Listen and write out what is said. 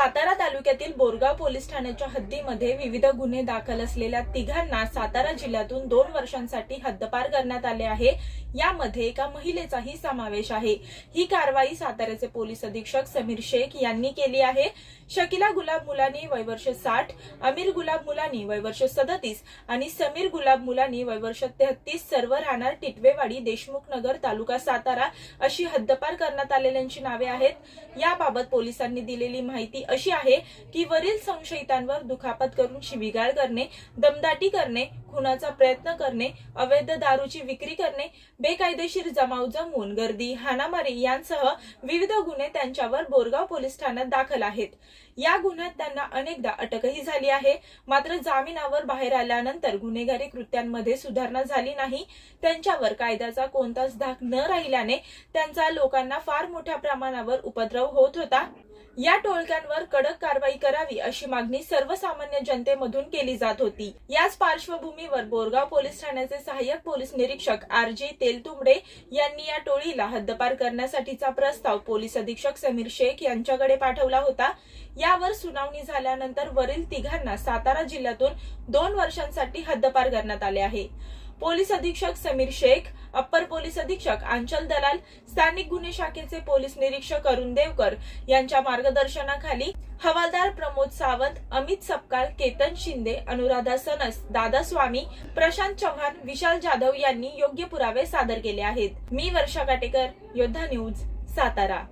सातारा तालुक्यातील बोरगाव पोलीस ठाण्याच्या हद्दीमध्ये विविध गुन्हे दाखल असलेल्या तिघांना सातारा जिल्ह्यातून दोन वर्षांसाठी हद्दपार करण्यात आले आहे. यामध्ये एका महिलेचाही समावेश आहे. ही कारवाई साताऱ्याचे पोलीस अधीक्षक समीर शेख यांनी केली आहे. शकिला गुलाब मुलानी वयवर्ष साठ अमीर गुलाब मुलानी वयवर्ष सदतीस आणि समीर गुलाब मुलानी वयवर्ष तेहतीस सर्व राहणार टिटवेवाडी देशमुख नगर तालुका सातारा अशी हद्दपार करण्यात आलेल्यांची नावे आहेत. याबाबत पोलिसांनी दिलेली माहिती अशी आहे की वरील संशयितांवर दुखापत करून शिवीगाळ करणे दमदाटी करणे खुनाचा प्रयत्न करणे अवैध दारूची विक्री करणे बेकायदेशीर जमाव जमवून गर्दी हाणामारी यांसह विविध गुन्हे त्यांच्यावर बोरगाव पोलीस ठाण्यात दाखल आहेत. या गुन्ह्यात त्यांना अनेकदा अटकही झाली आहे. मात्र जामिनावर बाहेर आल्यानंतर गुन्हेगारी कृत्यांमध्ये सुधारणा झाली नाही. त्यांच्यावर कायद्याचा कोणताच धाक न राहिल्याने त्यांचा लोकांना फार मोठ्या प्रमाणावर उपद्रव होत होता. या टोळक्यांवर कडक कारवाई करावी अशी मागणी सर्वसामान्य जनतेमधून केली जात होती. याच पार्श्वभूमीवर बोरगाव पोलीस ठाण्याचे सहाय्यक पोलीस निरीक्षक आर जे तेलतुंबडे यांनी या टोळीला हद्दपार करण्यासाठीचा प्रस्ताव पोलीस अधीक्षक समीर शेख यांच्याकडे पाठवला होता. यावर सुनावणी झाल्यानंतर वरील तिघांना सातारा जिल्ह्यातून दोन वर्षांसाठी हद्दपार करण्यात आले आहे. पोलीस अधीक्षक समीर शेख अप्पर पोलीस अधीक्षक आंचल दलाल स्थानिक गुन्हे शाखेचे पोलीस निरीक्षक अरुण देवकर यांच्या मार्गदर्शनाखाली हवालदार प्रमोद सावंत अमित सपकाळ केतन शिंदे अनुराधा सनस दादा स्वामी प्रशांत चव्हाण विशाल जाधव यांनी योग्य पुरावे सादर केले आहेत. मी वर्षा काटेकर योद्धा न्यूज सातारा.